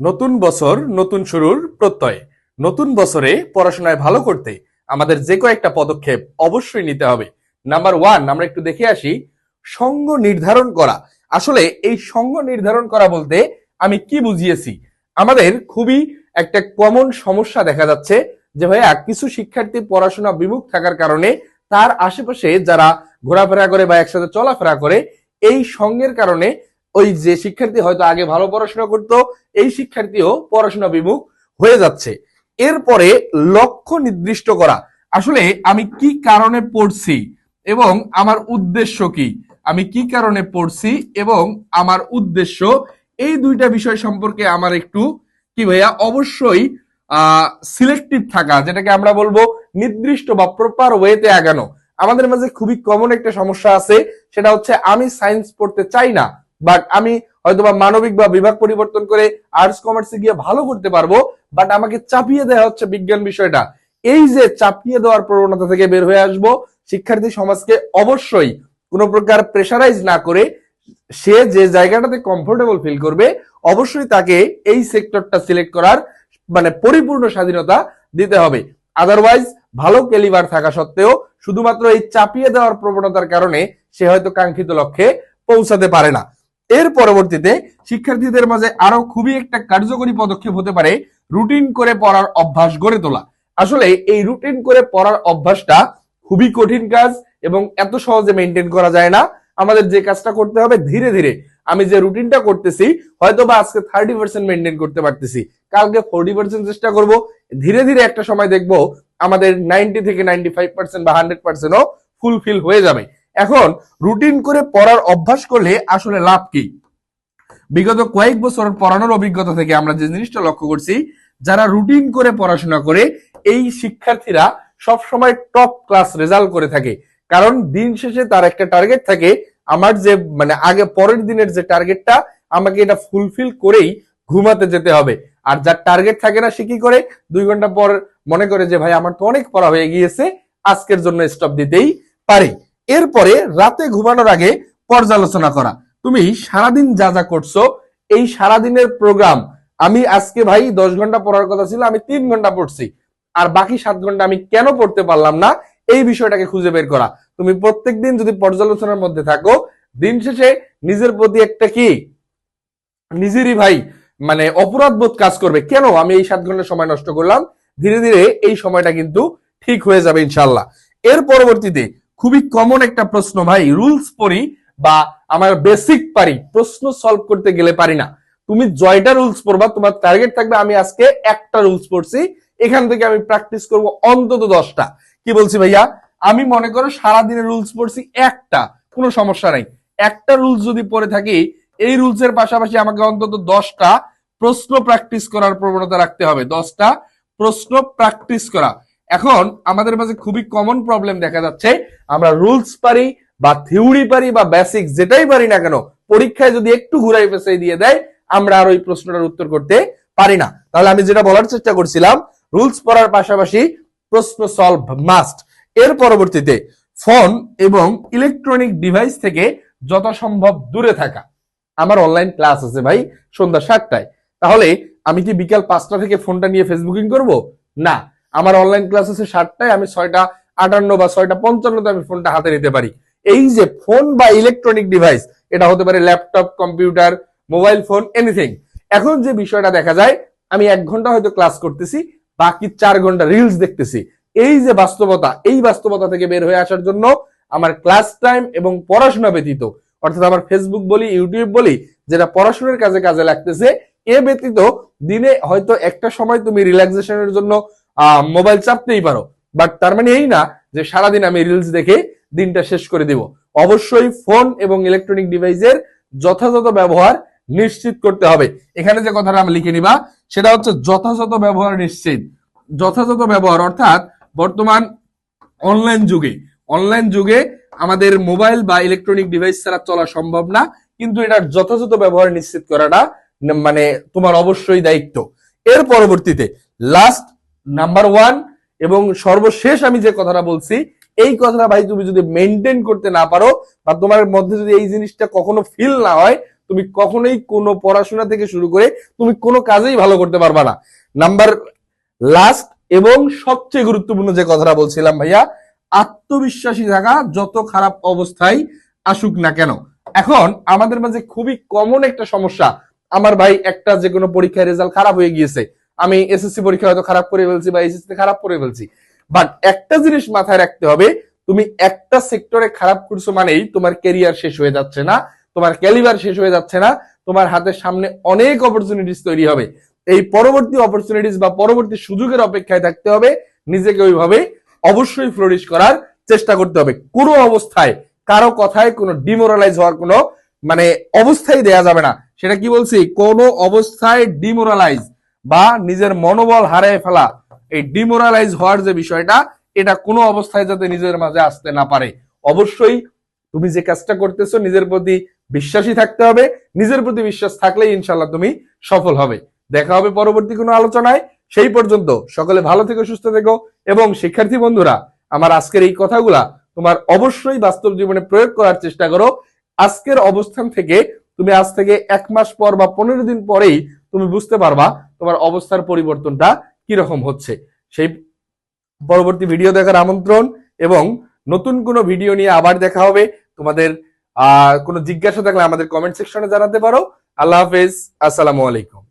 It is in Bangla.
নতুন বছর, নতুন শুরুর প্রত্যয়। নতুন বছরে পড়াশোনায় ভালো করতে আমাদের যে কয়েকটা পদক্ষেপ অবশ্যই নিতে হবে। নাম্বার ওয়ান আমরা একটু দেখে আসি, সঙ্গ নির্ধারণ করা। আসলে এই সঙ্গ নির্ধারণ করা বলতে আমি কি বুঝিয়েছি? আমাদের খুবই একটা কমন সমস্যা দেখা যাচ্ছে যে, ভাইয়া, কিছু শিক্ষার্থী পড়াশোনা বিমুখ থাকার কারণে তার আশেপাশে যারা ঘোরাফেরা করে বা একসাথে চলাফেরা করে, এই সঙ্গের কারণে ওই যে শিক্ষার্থী হয়তো আগে ভালো পড়াশোনা করতো, এই শিক্ষার্থীও পড়াশোনা বিমুখ হয়ে যাচ্ছে। এরপরে লক্ষ্য নির্দিষ্ট করা। আসলে আমি কি কারণে পড়ছি এবং আমার উদ্দেশ্য কি? আমি কি কারণে পড়ছি এবং আমার উদ্দেশ্য? এই দুইটা বিষয় সম্পর্কে আমার একটু কি ভাইয়া, অবশ্যই সিলেক্টিভ থাকা, যেটাকে আমরা বলব নির্দিষ্ট বা প্রপার ওয়েতে আগানো। আমাদের মাঝে খুবই কমন একটা সমস্যা আছে, সেটা হচ্ছে আমি সায়েন্স পড়তে চাই না। বাট আমি হয়তোবা মানবিক বা বিভাগ পরিবর্তন করে আর্টস কমার্সে গিয়ে ভালো করতে পারব বাট আমাকে চাপিয়ে দেওয়া হচ্ছে বিজ্ঞান বিষয়টা। এই যে চাপিয়ে দেওয়ার প্রবণতা থেকে বের হয়ে আসব, শিক্ষার্থী সমাজকে অবশ্যই কোনো প্রকার প্রেশারাইজ না করে সে যে জায়গাটাতে কমফোর্টেবল ফিল করবে, অবশ্যই তাকে এই সেক্টরটা সিলেক্ট করার মানে পরিপূর্ণ স্বাধীনতা দিতে হবে। আদারওয়াইজ ভালো ক্যালিবার থাকা সত্ত্বেও শুধুমাত্র এই চাপিয়ে দেওয়ার প্রবণতার কারণে সে হয়তো কাঙ্ক্ষিত লক্ষ্যে পৌঁছাতে পারে না। এর পরবর্তীতে শিক্ষার্থীদের মাঝে আরও খুবই একটা কার্যকরী পদক্ষেপ হতে পারে রুটিন করে পড়ার অভ্যাস গড়ে তোলা। আসলে এই রুটিন করে পড়ার অভ্যাসটা খুবই কঠিন কাজ এবং এত সহজে মেনটেন করা যায় না। আমাদের যে কাজটা করতে হবে ধীরে ধীরে। আমি যে রুটিনটা করতেছি হয়তো বা আজকে থার্টি পার্সেন্ট মেনটেন করতে পারতেছি। কালকে ফোর্টি পার্সেন্ট চেষ্টা করব। ধীরে ধীরে একটা সময় দেখব আমাদের নাইনটি থেকে নাইনটি ফাইভ পার্সেন্ট বা হান্ড্রেড পার্সেন্টও ফুলফিল হয়ে যাবে। এখন রুটিন করে পড়ার অভ্যাস করলে আসলে লাভ কি? বিগত কয়েক বছর পড়ানোর অভিজ্ঞতা থেকে আমরা যে জিনিসটা লক্ষ্য করছি, যারা রুটিন করে পড়াশোনা করে, এই শিক্ষার্থীরা সব সময় টপ ক্লাস রেজাল্ট করে থাকে। কারণ দিন শেষে তার একটা টার্গেট থাকে, আমার যে মানে আগে পরের দিনের যে টার্গেটটা আমাকে এটা ফুলফিল করেই ঘুমাতে যেতে হবে। আর যার টার্গেট থাকে না, সে কি করে? দুই ঘণ্টা পর মনে করে যে, ভাই, আমার তো অনেক পড়া হয়ে গিয়েছে, আজকের জন্য স্টপ দিতেই পারি। এরপরে রাতে ঘুমানোর আগে পর্যালোচনা করা। তুমি সারাদিন যা যা করছ, এই সারাদিনের প্রোগ্রাম আমি আজকে ভাই দশ ঘণ্টা পড়ার কথা ছিল, আমি তিন ঘণ্টা পড়ছি। আর বাকি সাত ঘণ্টা আমি কেন পড়তে পারলাম না, এই বিষয়টাকে খুঁজে বের করা। তুমি প্রত্যেকদিন যদি পর্যালোচনার মধ্যে থাকো, দিন শেষে নিজের প্রতি একটা কি? নিজেরই ভাই মানে অপরাধ বোধ কাজ করবে। কেন? আমি এই সাত ঘণ্টা সময় নষ্ট করলাম, ধীরে ধীরে এই সময়টা কিন্তু ঠিক হয়ে যাবে ইনশাল্লাহ এর পরবর্তীতে খুবই কমন একটা প্রশ্ন, ভাই। রুলস পড়ি বা আমার বেসিক পারি, প্রশ্ন সলভ করতে গেলে পারি না। তুমি জয়টা রুলস পড়বা, তোমার টার্গেট থাকবে আমি আজকে একটা রুলস পড়ছি, এখান থেকে আমি প্র্যাকটিস করব অন্তত দশটা। কি বলছি ভাইয়া? আমি মনে করো সারাদিনে রুলস পড়ছি একটা, কোনো সমস্যা নাই। একটা রুলস যদি পড়ে থাকি, এই রুলস এর পাশাপাশি আমাকে অন্তত দশটা প্রশ্ন প্র্যাকটিস করার প্রবণতা রাখতে হবে। দশটা প্রশ্ন প্র্যাকটিস করা। এখন আমাদের মাঝে খুবই কমন প্রবলেম দেখা যাচ্ছে। আমরা রুলস পারি বা থিওরি পারি বা বেসিক যেটাই পারি না কেন, পরীক্ষায় যদি একটু ঘুরাই পেঁচাই দিয়ে দেয়, আমরা আর ওই প্রশ্নটার উত্তর করতে পারি না। তাহলে আমি যেটা বলার চেষ্টা করছিলাম রুলস পড়ার পাশাপাশি প্রশ্ন সলভ মাস্ট এর পরবর্তীতে ফোন এবং ইলেকট্রনিক ডিভাইস থেকে যথাসম্ভব দূরে থাকা। আমার অনলাইন ক্লাস আছে ভাই, সন্ধ্যা সাতটায়। তাহলে আমি কি বিকাল পাঁচটা থেকে ফোনটা নিয়ে ফেসবুকিং করব? না। আমার অনলাইন ক্লাস আছে সাতটায়, আমি ছয়টা আটান্ন বা ছয়টা পঞ্চান্নতে আমি ফোনটা হাতে নিতে পারি। এই যে ফোন বা ইলেকট্রনিক ডিভাইস এটা হতে পারে laptop computer mobile phone anything এখন যে বিষয়টা দেখা যায়, আমি এক ঘণ্টা হয়তো ক্লাস করতেছি, বাকি চার ঘণ্টা রিলস দেখতেছি। এই যে বাস্তবতা, এই বাস্তবতা থেকে বের হয়ে আসার জন্য আমার ক্লাস টাইম এবং পড়াশোনা ব্যতীত, অর্থাৎ আমার ফেসবুক বলি ইউটিউব বলি, যেটা পড়াশোনার কাজে কাজে লাগতেছে, এ ব্যতীত দিনে হয়তো একটা সময় তুমি রিল্যাক্সেশনের জন্য মোবাইল চাপতেই পারো। বাট তার মানে এই না যে সারাদিন আমি রিলস দেখে দিনটা শেষ করে দিব। অবশ্যই ফোন এবং ইলেকট্রনিক ডিভাইসের যথাযথ ব্যবহার নিশ্চিত করতে হবে। এখানে যে কথাটা আমি লিখে নিবা, সেটা হচ্ছে যথাযথ ব্যবহার নিশ্চিত। যথাযথ ব্যবহার অর্থাৎ বর্তমান অনলাইন যুগে। অনলাইন যুগে আমাদের মোবাইল বা ইলেকট্রনিক ডিভাইস ছাড়া চলা সম্ভব না, কিন্তু এটার যথাযথ ব্যবহার নিশ্চিত করাটা মানে তোমার অবশ্যই দায়িত্ব। এর পরবর্তীতে লাস্ট নাম্বার ওয়ান, এবং সর্বশেষ আমি যে কথাটা বলছি, এই কথাটা ভাই তুমি যদি মেনটেন করতে না পারো বা তোমার মধ্যে যদি এই জিনিসটা কখনো ফিল না হয়, তুমি কখনোই কোনো পড়াশোনা থেকে শুরু করে তুমি কোনো কাজেই ভালো করতে পারবা না। নাম্বার লাস্ট এবং সবচেয়ে গুরুত্বপূর্ণ যে কথাটা বলছিলাম ভাইয়া, আত্মবিশ্বাসী থাকা যত খারাপ অবস্থায় আসুক না কেন। এখন আমাদের মাঝে খুবই কমন একটা সমস্যা। আমার ভাই একটা যে কোনো পরীক্ষায় রেজাল্ট খারাপ হয়ে গিয়েছে। আমি এসএসসি পরীক্ষা হয়তো খারাপ করে ফেলছি বা এসএসসি খারাপ করে ফেলছি। বাট একটা জিনিস মাথায় রাখতে হবে, তুমি একটা সেক্টরে খারাপ করছ মানেই তোমার ক্যারিয়ার শেষ হয়ে যাচ্ছে না, তোমার ক্যালিবার শেষ হয়ে যাচ্ছে না, তোমার হাতের সামনে অনেক অপরচুনিটিস তৈরি হবে। এই পরবর্তী অপরচুনিটিস বা পরবর্তী সুযোগের অপেক্ষায় থাকতে হবে, নিজেকে ওইভাবে অবশ্যই ফ্লোরিশ করার চেষ্টা করতে হবে। কোনো অবস্থায়, কারও কথায় কোনো ডিমোরালাইজ হওয়ার কোনো মানে অবস্থায় দেয়া যাবে না। সেটা কি বলছি? কোনো অবস্থায় ডিমোরালাইজ বা নিজের মনোবল হারিয়ে ফেলা, এই ডিমোরালাইজ হওয়ার যে বিষয়টা, এটা কোনো অবস্থায় যাতে নিজের মাঝে আসতে না পারে। অবশ্যই তুমি যে কাজটা করতেছো, নিজের প্রতি বিশ্বাসী থাকতে হবে। নিজের প্রতি বিশ্বাস থাকলেই ইনশাল্লাহ তুমি সফল হবে। দেখা হবে পরবর্তী কোনো আলোচনায়। সেই পর্যন্ত সকলে ভালো থেকো, সুস্থ থেকো। এবং শিক্ষার্থী বন্ধুরা, আমার আজকের এই কথাগুলা তোমার অবশ্যই বাস্তব জীবনে প্রয়োগ করার চেষ্টা করো। আজকের অবস্থান থেকে তুমি আজ থেকে এক মাস পর বা পনেরো দিন পরেই তুমি বুঝতে পারবা তোমার অবস্থার পরিবর্তনটা কীরকম হচ্ছে। সেই পরবর্তী ভিডিও দেখার আমন্ত্রণ এবং নতুন কোনো ভিডিও নিয়ে আবার দেখা হবে। তোমাদের কোনো জিজ্ঞাসা থাকলে আমাদের কমেন্ট সেকশনে জানাতে পারো। আল্লাহ হাফেজ। আসসালামু আলাইকুম।